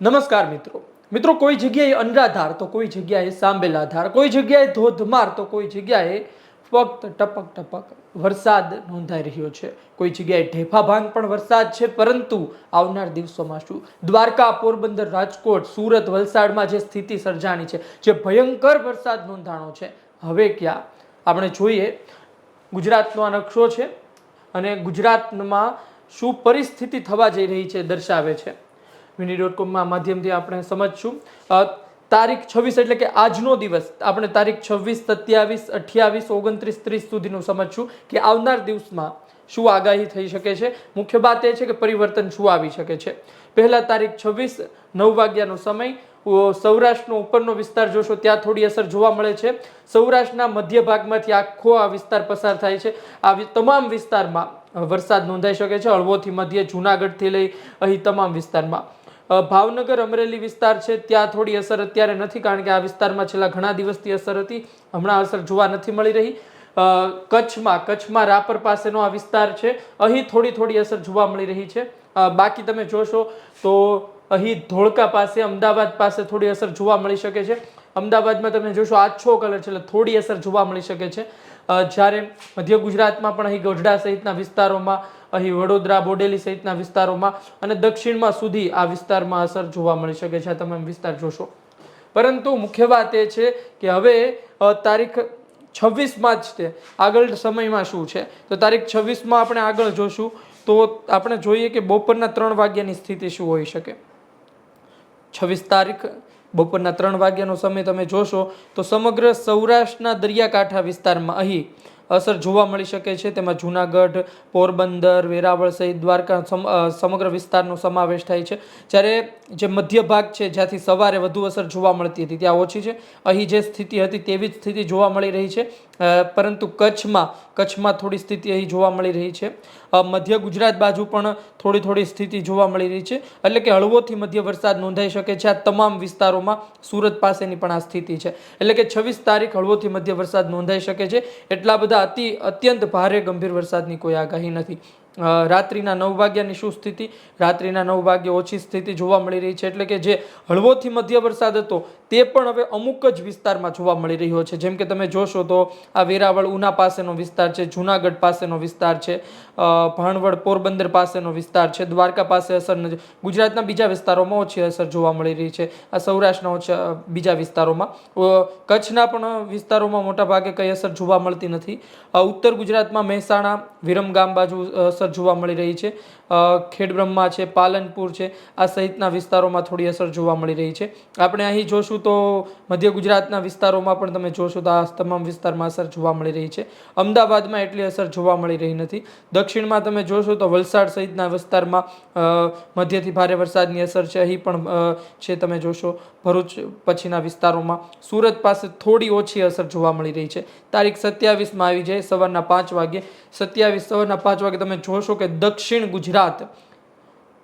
નમસ્કાર મિત્રો. મિત્રો, કોઈ જગ્યાએ અનરાધાર તો કોઈ જગ્યાએ સાંબેલાધાર, કોઈ જગ્યાએ ધોધમાર તો કોઈ જગ્યાએ ફક્ત ટપક ટપક વરસાદ નોંધાઈ રહ્યો છે. કોઈ જગ્યાએ ઢેફા ભાંગ પણ વરસાદ છે, પરંતુ આવનાર દિવસોમાં શું? દ્વારકા, પોરબંદર, રાજકોટ, સુરત, વલસાડમાં જે સ્થિતિ સર્જાણી છે, જે ભયંકર વરસાદ નોંધાણો છે. હવે ક્યાં? આપણે જોઈએ ગુજરાતનો આ નકશો છે અને ગુજરાતમાં શું પરિસ્થિતિ થવા જઈ રહી છે, દર્શાવે છે. વિની ડોટ કોમમાં માધ્યમથી આપણે સમજશું. તારીખ છવ્વીસ એટલે કે આજનો દિવસ આપણે તારીખ છવ્વીસ, સત્યાવીસ, અઠ્યાવીસ, ઓગણત્રીસ, ત્રીસ સુધીનું સમજશું કે આવનાર દિવસમાં શું આગાહી થઈ શકે છે. મુખ્ય વાત એ છે કે પરિવર્તન શું આવી શકે છે. પહેલા તારીખ છવ્વીસ, નવ વાગ્યાનો સમય. સૌરાષ્ટ્રનો ઉપરનો વિસ્તાર જોશો ત્યાં થોડી અસર જોવા મળે છે. સૌરાષ્ટ્રના મધ્ય ભાગમાંથી આખો આ વિસ્તાર પસાર થાય છે. આ તમામ વિસ્તારમાં વરસાદ નોંધાઈ શકે છે. હળવોથી મધ્ય જુનાગઢથી લઈ અહીં તમામ વિસ્તારમાં. ભાવનગર અમરેલી વિસ્તાર છે. ત્યાં થોડી અસર અત્યારે નથી કારણ કે આ વિસ્તારમાં છેલ્લા ઘણા દિવસથી અસર હતી. હમણાં અસર જોવા નથી મળી રહી. કચ્છમાં કચ્છમાં રાપર પાસેનો આ વિસ્તાર છે. અહીં થોડી થોડી અસર જોવા મળી રહી છે. બાકી તમે જોશો તો અહીં ધોળકા પાસે, અમદાવાદ પાસે થોડી અસર જોવા મળી શકે છે. અમદાવાદમાં તમે જોશો આછો કલર છે એટલે થોડી અસર જોવા મળી શકે છે. જ્યારે મધ્ય ગુજરાતમાં પણ અહીં ગઢડા સહિતના વિસ્તારોમાં અહીં વડોદરા, બોડેલી સહિતના વિસ્તારોમાં અને દક્ષિણમાં સુધી આ વિસ્તારમાં અસર જોવા મળી શકે છે. આ તમામ વિસ્તાર જોશો. પરંતુ મુખ્ય વાત એ છે કે હવે તારીખ છવ્વીસમાં જ તે આગળ સમયમાં શું છે? તો તારીખ છવ્વીસમાં આપણે આગળ જોશું તો આપણે જોઈએ કે બપોરના ત્રણ વાગ્યાની સ્થિતિ શું હોઈ શકે. છવ્વીસ તારીખ બપોરના ત્રણ વાગ્યાનો સમય તમે જોશો તો સમગ્ર સૌરાષ્ટ્રના દરિયાકાંઠા વિસ્તારમાં અહીં અસર જોવા મળી શકે છે. તેમાં જૂનાગઢ, પોરબંદર, વેરાવળ સહિત દ્વારકા સમગ્ર વિસ્તારનો સમાવેશ થાય છે. જ્યારે જે મધ્ય ભાગ છે, જ્યાંથી સવારે વધુ અસર જોવા મળતી હતી, ત્યાં ઓછી છે. અહીં જે સ્થિતિ હતી તેવી જ સ્થિતિ જોવા મળી રહી છે. પરંતુ કચ્છમાં કચ્છમાં થોડી સ્થિતિ અહીં જોવા મળી રહી છે. મધ્ય ગુજરાત બાજુ પણ થોડી થોડી સ્થિતિ જોવા મળી રહી છે. એટલે કે હળવોથી મધ્ય વરસાદ નોંધાઈ શકે છે. આ તમામ વિસ્તારોમાં સુરત પાસેની પણ આ સ્થિતિ છે. એટલે કે છવ્વીસ તારીખ હળવોથી મધ્ય વરસાદ નોંધાઈ શકે છે. એટલા બધા અતિ અત્યંત ભારે ગંભીર વરસાદની કોઈ આગાહી નથી. રાત્રિના નવ વાગ્યાની શું સ્થિતિ? રાત્રિના નવ વાગ્યે ઓછી સ્થિતિ જોવા મળી રહી છે. એટલે કે જે હળવોથી મધ્ય વરસાદ હતો તે પણ હવે અમુક જ વિસ્તારમાં જોવા મળી રહ્યો છે. જેમ કે તમે જોશો તો આ વેરાવળ, ઉના પાસેનો વિસ્તાર છે, જુનાગઢ પાસેનો વિસ્તાર છે ભાણવડ, પોરબંદર પાસેનો વિસ્તાર છે, દ્વારકા પાસે અસર નથી ગુજરાતના બીજા વિસ્તારોમાં ઓછી અસર જોવા મળી રહી છે. આ સૌરાષ્ટ્રના ઓછા બીજા વિસ્તારોમાં. કચ્છના પણ વિસ્તારોમાં મોટા ભાગે કઈ અસર જોવા મળતી નથી. ઉત્તર ગુજરાતમાં મહેસાણા વિરમગામ બાજુ અસર જોવા મળી રહી છે. ખેડબ્રહ્મા છે, પાલનપુર છે, આ સહિતના વિસ્તારોમાં થોડી અસર જોવા મળી રહી છે. આપણે અહીં જોશું તો મધ્ય ગુજરાતના વિસ્તારોમાં પણ તમે જોશો તો આ તમામ વિસ્તારમાં અસર જોવા મળી રહી છે. અમદાવાદમાં એટલી અસર જોવા મળી રહી નથી. દક્ષિણમાં તમે જોશો તો વલસાડ સહિતના વિસ્તારમાં મધ્યથી ભારે વરસાદની અસર છે. અહીં પણ છે તમે જોશો, ભરૂચ પછીના વિસ્તારોમાં સુરત પાસે થોડી ઓછી અસર જોવા મળી રહી છે. તારીખ સત્યાવીસમાં આવી જાય, સવારના પાંચ વાગે સત્યાવીસ, સવારના પાંચ વાગે તમે જોશો કે દક્ષિણ ગુજરાત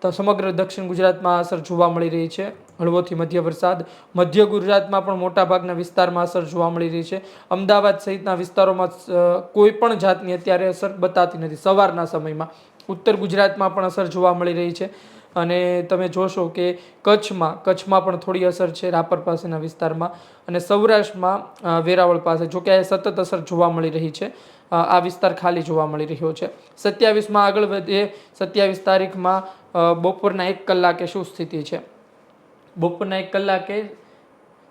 સમગ્ર દક્ષિણ ગુજરાતમાં અસર જોવા મળી રહી છે. હળવોથી મધ્ય વરસાદ, મધ્ય ગુજરાતમાં પણ મોટાભાગના વિસ્તારમાં અસર જોવા મળી રહી છે. અમદાવાદ સહિતના વિસ્તારોમાં કોઈ પણ જાતની અત્યારે અસર બતાતી નથી. સવારના સમયમાં ઉત્તર ગુજરાતમાં પણ અસર જોવા મળી રહી છે. અને તમે જોશો કે કચ્છમાં કચ્છમાં પણ થોડી અસર છે રાપર પાસેના વિસ્તારમાં અને સૌરાષ્ટ્રમાં વેરાવળ પાસે જો કે આ સતત અસર જોવા મળી રહી છે. આ વિસ્તાર ખાલી જોવા મળી રહ્યો છે. સત્યાવીસમાં આગળ વધીએ, સત્યાવીસ તારીખમાં બપોરના એક કલાકે શું સ્થિતિ છે? બપોરના એક કલાકે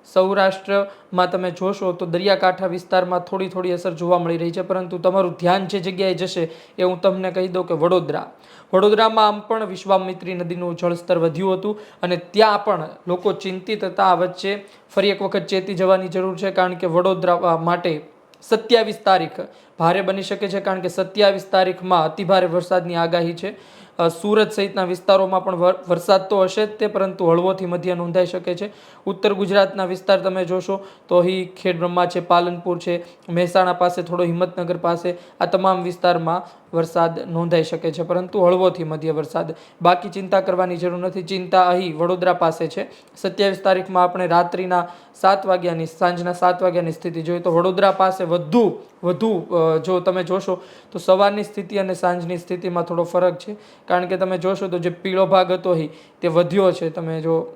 સૌરાષ્ટ્રમાં તમે જોશો તો દરિયાકાંઠા વિસ્તારમાં થોડી થોડી અસર જોવા મળી રહી છે. પરંતુ તમારું ધ્યાન જે જગ્યાએ જશે એ હું તમને કહી દઉં કે વડોદરા. વડોદરામાં આમ પણ વિશ્વામિત્રી નદીનું જળસ્તર વધ્યું હતું અને ત્યાં પણ લોકો ચિંતિત હતા. આ વચ્ચે ફરી એક વખત ચેતી જવાની જરૂર છે કારણ કે વડોદરા માટે સત્યાવીસ તારીખ ભારે બની શકે છે કારણ કે સત્યાવીસ તારીખમાં અતિભારે વરસાદની આગાહી છે. સુરત સહિતના વિસ્તારોમાં પણ વરસાદ તો હશે જ તે, પરંતુ હળવોથી મધ્ય નોંધાઈ શકે છે. ઉત્તર ગુજરાતના વિસ્તાર તમે જોશો તો અહીં ખેડબ્રહ્મા છે, પાલનપુર છે, મહેસાણા પાસે થોડો હિંમતનગર પાસે આ તમામ વિસ્તારમાં વરસાદ નોંધાઈ શકે છે, પરંતુ હળવોથી મધ્ય વરસાદ. બાકી ચિંતા કરવાની જરૂર નથી. ચિંતા અહીં વડોદરા પાસે છે. સત્યાવીસ તારીખમાં આપણે રાત્રિના સાત વાગ્યાની, સાંજના સાત વાગ્યાની સ્થિતિ જોઈએ તો વડોદરા પાસે વધુ વધુ જો તમે જોશો, તો સવારની સ્થિતિ અને સાંજની સ્થિતિમાં થોડો ફરક છે. કારણ કે તમે જોશો તો જે પીળો ભાગ હતો હી, તે વધ્યો છે. તમે જો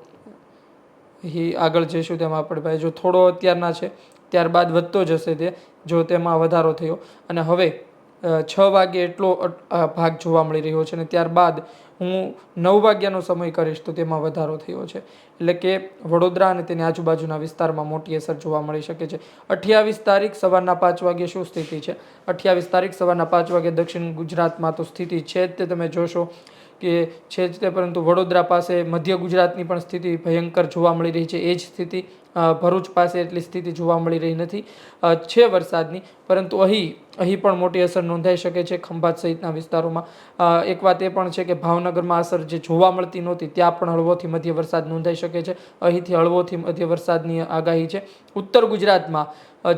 એ આગળ જઈશું તેમાં આપણે ભાઈ, જો થોડો અત્યારના છે, ત્યારબાદ વધતો જશે તે, જો તેમાં વધારો થયો. અને હવે છ વાગે એટલો ભાગ જોવા મળી રહ્યો છે અને ત્યારબાદ હું નવ વાગ્યાનો સમય કરીશ તો તેમાં વધારો થયો છે. એટલે કે વડોદરા અને તેની આજુબાજુના વિસ્તારમાં મોટી અસર જોવા મળી શકે છે. અઠ્યાવીસ તારીખ સવારના પાંચ વાગે શું સ્થિતિ છે? અઠ્યાવીસ તારીખ સવારના પાંચ વાગે દક્ષિણ ગુજરાતમાં તો સ્થિતિ છે જ તે તમે જોશો. કે છે જ તે, પરંતુ વડોદરા પાસે મધ્ય ગુજરાતની પણ સ્થિતિ ભયંકર જોવા મળી રહી છે. એ જ સ્થિતિ ભરૂચ પાસે એટલી સ્થિતિ જોવા મળી રહી નથી. છે વરસાદની, પરંતુ અહીં અહીં પણ મોટી અસર નોંધાઈ શકે છે ખંભાત સહિતના વિસ્તારોમાં. એક વાત એ પણ છે કે ભાવનગરમાં અસર જે જોવા મળતી નહોતી, ત્યાં પણ હળવોથી મધ્ય વરસાદ નોંધાઈ શકે છે. અહીંથી હળવોથી મધ્ય વરસાદની આગાહી છે. ઉત્તર ગુજરાતમાં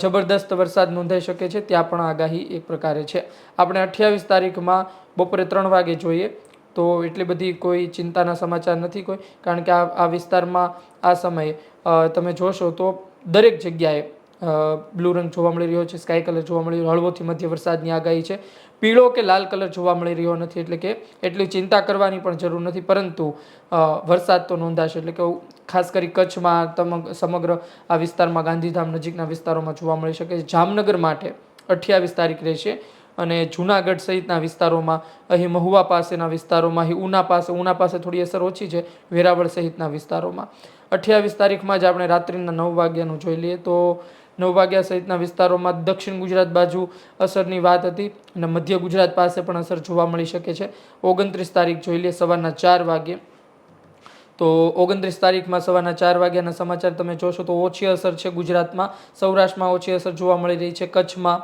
જબરદસ્ત વરસાદ નોંધાઈ શકે છે, ત્યાં પણ આગાહી એક પ્રકારે છે. આપણે અઠ્યાવીસ તારીખમાં બપોરે ત્રણ વાગે જોઈએ. તો એટલી બધી કોઈ ચિંતાના સમાચાર નથી કોઈ, કારણ કે આ આ વિસ્તારમાં આ સમયે તમે જોશો તો દરેક જગ્યાએ બ્લુ રંગ જોવા મળી રહ્યો છે, સ્કાય કલર જોવા મળી રહ્યો, હળવોથી મધ્ય વરસાદની આગાહી છે. પીળો કે લાલ કલર જોવા મળી રહ્યો નથી, એટલે કે એટલી ચિંતા કરવાની પણ જરૂર નથી, પરંતુ વરસાદ તો નોંધાશે, એટલે કે ખાસ કરી કચ્છમાં તમગ સમગ્ર આ વિસ્તારમાં ગાંધીધામ નજીકના વિસ્તારોમાં જોવા મળી શકે જામનગર માટે અઠ્યાવીસ તારીખ રહેશે. અને જુનાગઢ સહિતના વિસ્તારોમાં, અહીં મહુવા પાસેના વિસ્તારોમાં, અહીં ઉના પાસે ઉના પાસે થોડી અસર ઓછી છે, વેરાવળ સહિતના વિસ્તારોમાં. અઠ્યાવીસ તારીખમાં જ આપણે રાત્રિના નવ વાગ્યાનું જોઈ લઈએ તો નવ વાગ્યા સહિતના વિસ્તારોમાં દક્ષિણ ગુજરાત બાજુ અસરની વાત હતી અને મધ્ય ગુજરાત પાસે પણ અસર જોવા મળી શકે છે. ઓગણત્રીસ તારીખ જોઈ લઈએ સવારના ચાર વાગ્યે. તો ઓગણત્રીસ તારીખમાં સવારના ચાર વાગ્યાના સમાચાર તમે જોશો તો ઓછી અસર છે ગુજરાતમાં. સૌરાષ્ટ્રમાં ઓછી અસર જોવા મળી રહી છે. કચ્છમાં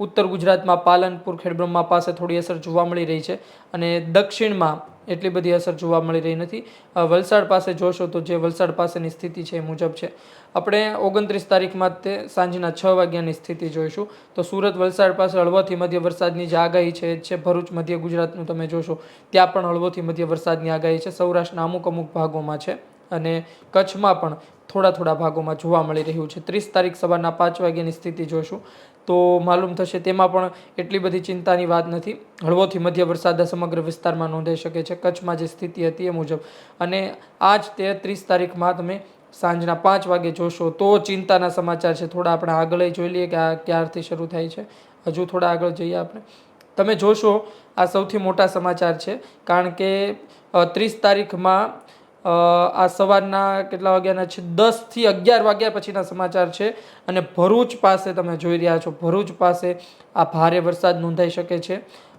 ઉત્તર ગુજરાતમાં પાલનપુર ખેડબ્રહ્મા પાસે થોડી અસર જોવા મળી રહી છે અને દક્ષિણમાં એટલી બધી અસર જોવા મળી રહી નથી. વલસાડ પાસે જોશો તો જે વલસાડ પાસેની સ્થિતિ છે એ મુજબ છે. આપણે ઓગણત્રીસ તારીખમાં તે સાંજના છ વાગ્યાની સ્થિતિ જોઈશું. તો સુરત વલસાડ પાસે હળવોથી મધ્ય વરસાદની જે આગાહી છે છે. ભરૂચ મધ્ય ગુજરાતનું તમે જોશો, ત્યાં પણ હળવોથી મધ્ય વરસાદની આગાહી છે. સૌરાષ્ટ્રના અમુક અમુક ભાગોમાં છે. અને કચ્છમાં પણ થોડા થોડા ભાગોમાં જોવા મળી રહ્યું છે. ત્રીસ તારીખ સવારના પાંચ વાગ્યાની સ્થિતિ જોશું. તો માલુમ થશે તેમાં પણ એટલી બધી ચિંતાની વાત નથી. હળવોથી મધ્ય વરસાદ સમગ્ર વિસ્તારમાં નોંધાઈ શકે છે. કચ્છમાં જે સ્થિતિ હતી એ મુજબ. અને આજ તે ત્રીસ તારીખમાં તમે સાંજના પાંચ વાગે જોશો તો ચિંતાના સમાચાર છે. થોડા આપણે આગળ જોઈ લઈએ કે આ ક્યારથી શરૂ થાય છે. હજુ થોડા આગળ જઈએ આપણે. તમે જોશો આ સૌથી મોટા સમાચાર છે. કારણ કે ત્રીસ તારીખમાં આ સવારના કેટલા વાગ્યાના છે? દસથી અગિયાર વાગ્યા પછીના સમાચાર છે. અને ભરૂચ પાસે તમે જોઈ રહ્યા છો, ભરૂચ પાસે આ ભારે વરસાદ નોંધાઈ શકે છે.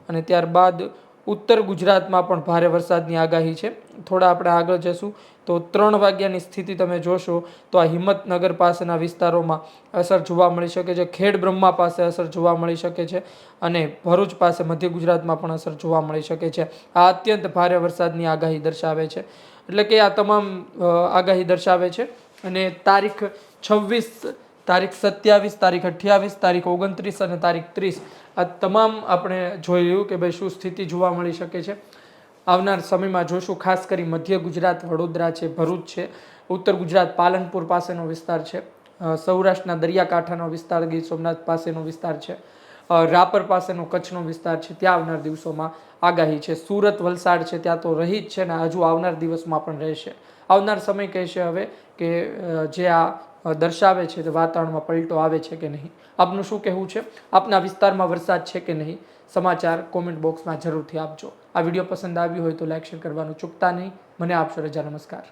અને ત્યારબાદ ઉત્તર ગુજરાતમાં પણ ભારે વરસાદની આગાહી છે. થોડા આપણે આગળ જશું. તો ત્રણ વાગ્યાની સ્થિતિ તમે જોશો તો આ હિંમતનગર પાસેના વિસ્તારોમાં અસર જોવા મળી શકે છે. ખેડ બ્રહ્મા પાસે અસર જોવા મળી શકે છે. અને ભરૂચ પાસે મધ્ય ગુજરાતમાં પણ અસર જોવા મળી શકે છે. આ અત્યંત ભારે વરસાદની આગાહી દર્શાવે છે. એટલે કે આ તમામ આગાહી દર્શાવે છે. અને તારીખ છવ્વીસ, તારીખ સત્યાવીસ, તારીખ અઠ્યાવીસ, તારીખ ઓગણત્રીસ અને તારીખ ત્રીસ, આ તમામ આપણે જોયું કે ભાઈ શું સ્થિતિ જોવા મળી શકે છે. આવનાર સમયમાં જોશું, ખાસ કરી મધ્ય ગુજરાત, વડોદરા છે, ભરૂચ છે, ઉત્તર ગુજરાત, પાલનપુર પાસેનો વિસ્તાર છે સૌરાષ્ટ્રના દરિયાકાંઠાનો વિસ્તાર, ગીર સોમનાથ પાસેનો વિસ્તાર છે. રાપર પાસેનો કચ્છનો વિસ્તાર છે, ત્યાં આવનાર દિવસોમાં આગાહી છે. સુરત, વલસાડ છે, ત્યાં તો રહી જ છે ને હજુ આવનાર દિવસમાં પણ રહેશે. આવનાર સમય કહેશે હવે કે જે આ દર્શાવે છે તે વાતાવરણમાં પલટો આવે છે કે નહીં. આપનું શું કહેવું છે? આપના વિસ્તારમાં વરસાદ છે કે નહીં? સમાચાર કોમેન્ટ બોક્સમાં જરૂરથી આપજો. આ વીડિયો પસંદ આવ્યો હોય તો લાઇક શેર કરવાનું ચૂકતા નહીં. મને આપશો રજા. નમસ્કાર.